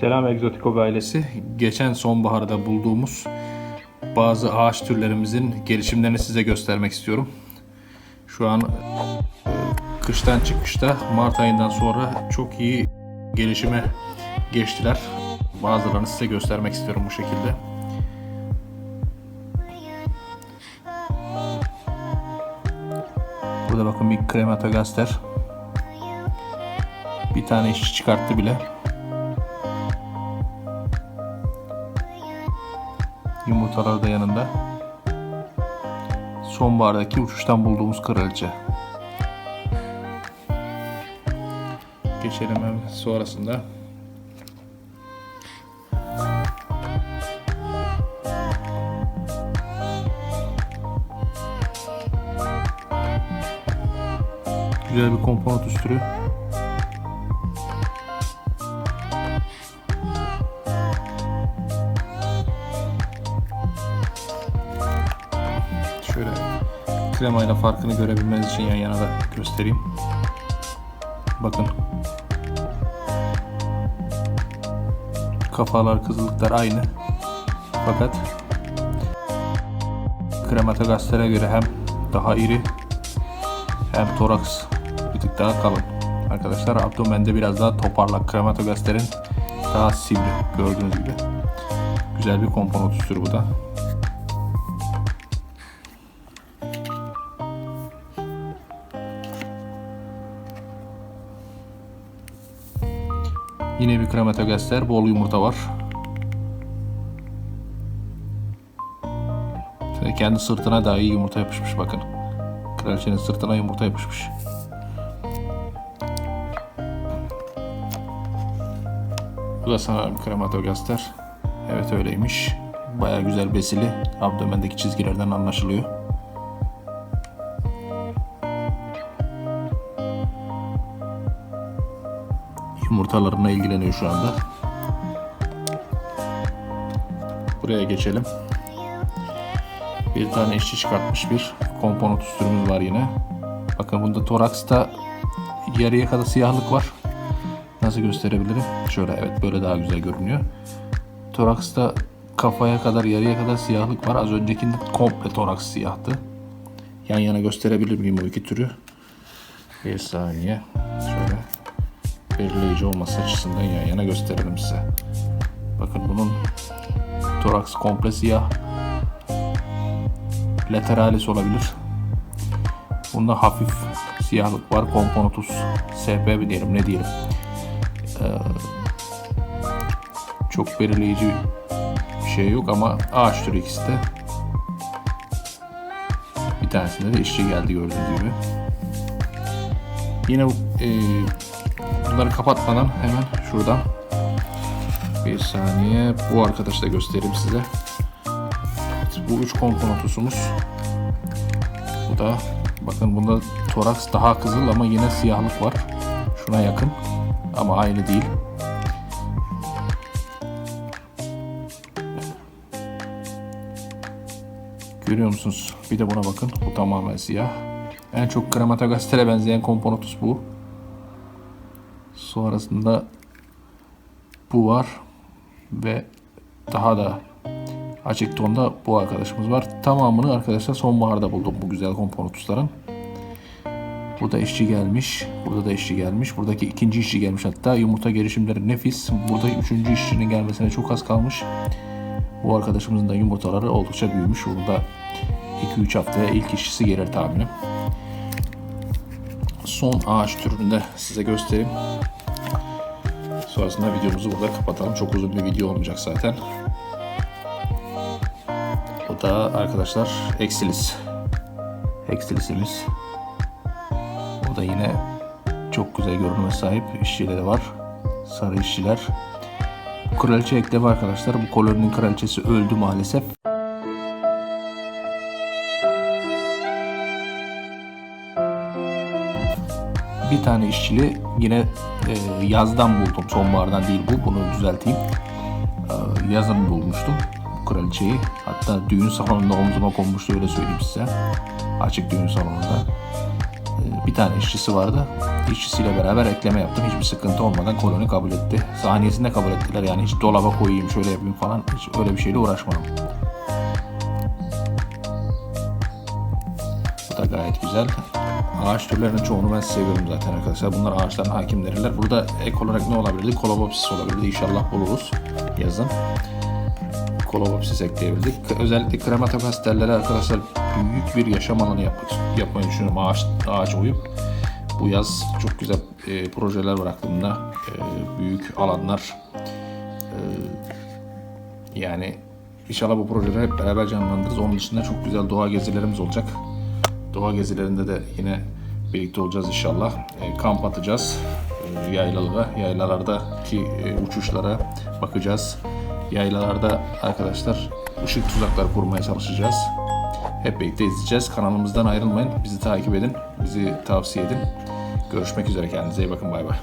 Selam Egzotiko ailesi. Geçen sonbaharda bulduğumuz bazı ağaç türlerimizin gelişimlerini size göstermek istiyorum. Şu an e, kıştan çıkışta Mart ayından sonra çok iyi gelişime geçtiler. Bazılarını size göstermek istiyorum bu şekilde. Burada bakın bir krematogaster. Bir tane işçi çıkarttı bile. Yumurtalar da yanında. Sonbahardaki uçuştan bulduğumuz kraliçe. Geçelim hemen sonrasında. Güzel bir komponent üstürü. Kremayla farkını görebilmeniz için yan yana da göstereyim. Bakın. Kafalar, kızılıklar aynı. Fakat Krematogastera göre hem daha iri hem toraks bir tık daha kalın. Arkadaşlar abdomende biraz daha toparlak. Krematogaster'in daha sivri gördüğünüz gibi. Güzel bir üstürü bu da. Yine bir krematogaster, bol yumurta var. Şöyle kendi sırtına daha iyi yumurta yapışmış bakın. Kraliçenin sırtına yumurta yapışmış. Bu da sanırım krematogaster. Evet öyleymiş. Baya güzel besili. Abdomendeki çizgilerden anlaşılıyor. Yumurtalarına ilgileniyor şu anda. Buraya geçelim. Bir tane işçi çıkartmış bir komponent üstürümüz var yine. Bakın bunda toraksta yarıya kadar siyahlık var. Nasıl gösterebilirim? Şöyle evet böyle daha güzel görünüyor. Toraksta kafaya kadar yarıya kadar siyahlık var. Az öncekinde komple toraks siyahtı. Yan yana gösterebilir miyim bu iki türü? Bir saniye. Şöyle belirleyici olması açısından yan yana gösterelim size. Bakın bunun toraks komple siyah. Lateralis olabilir. Bunda hafif siyahlık var. Komponotus SP mi diyelim ne diyelim. Ee, çok belirleyici bir şey yok ama ağaç türü ikisi de. Bir tanesinde de işçi geldi gördüğünüz gibi. Yine e, bunları kapatmadan hemen şuradan bir saniye bu arkadaşı da göstereyim size. Bu üç komponotusumuz. Bu da bakın bunda toraks daha kızıl ama yine siyahlık var. Şuna yakın ama aynı değil. Görüyor musunuz? Bir de buna bakın. Bu tamamen siyah. En çok Krematogastera benzeyen komponotus bu. Sonrasında bu var ve daha da açık tonda bu arkadaşımız var. Tamamını arkadaşlar sonbaharda buldum bu güzel komponotusların. Burada işçi gelmiş. Burada da işçi gelmiş. Buradaki ikinci işçi gelmiş hatta. Yumurta gelişimleri nefis. Burada üçüncü işçinin gelmesine çok az kalmış. Bu arkadaşımızın da yumurtaları oldukça büyümüş. Burada 2-3 haftaya ilk işçisi gelir tahminim. Son ağaç türünü de size göstereyim. Sonrasında videomuzu burada kapatalım. Çok uzun bir video olmayacak zaten. Bu da arkadaşlar Exilis. Exilis'imiz. O da yine çok güzel görünüme sahip işçileri var. Sarı işçiler. Kraliçe eklemi arkadaşlar. Bu koloninin kraliçesi öldü maalesef. Bir tane işçili yine e, yazdan buldum. Sonbahardan değil bu. Bunu düzelteyim. E, yazın bulmuştum kraliçeyi. Hatta düğün salonunda omzuma konmuştu öyle söyleyeyim size. Açık düğün salonunda. E, bir tane işçisi vardı. İşçisiyle beraber ekleme yaptım. Hiçbir sıkıntı olmadan koloni kabul etti. Saniyesinde kabul ettiler. Yani hiç dolaba koyayım, şöyle yapayım falan. Hiç öyle bir şeyle uğraşmadım. Bu da gayet güzel. Ağaç türlerinin çoğunu ben seviyorum zaten arkadaşlar. Bunlar ağaçların hakimleriler. Burada ek olarak ne olabilirdi? Kolobopsis olabilirdi. İnşallah buluruz yazın. Kolobopsis ekleyebildik. Özellikle krematokastellere arkadaşlar büyük bir yaşam alanı yapmak, yapmayı düşünüyorum ağaç, ağaç oyup. Bu yaz çok güzel e, projeler var aklımda. E, büyük alanlar. E, yani inşallah bu projeleri hep beraber canlandırırız. Onun dışında çok güzel doğa gezilerimiz olacak. Doğa gezilerinde de yine birlikte olacağız inşallah. E, kamp atacağız. E, yaylalara, yaylalardaki e, uçuşlara bakacağız. Yaylalarda arkadaşlar ışık tuzakları kurmaya çalışacağız. Hep birlikte izleyeceğiz. Kanalımızdan ayrılmayın. Bizi takip edin. Bizi tavsiye edin. Görüşmek üzere. Kendinize iyi bakın. Bay bay.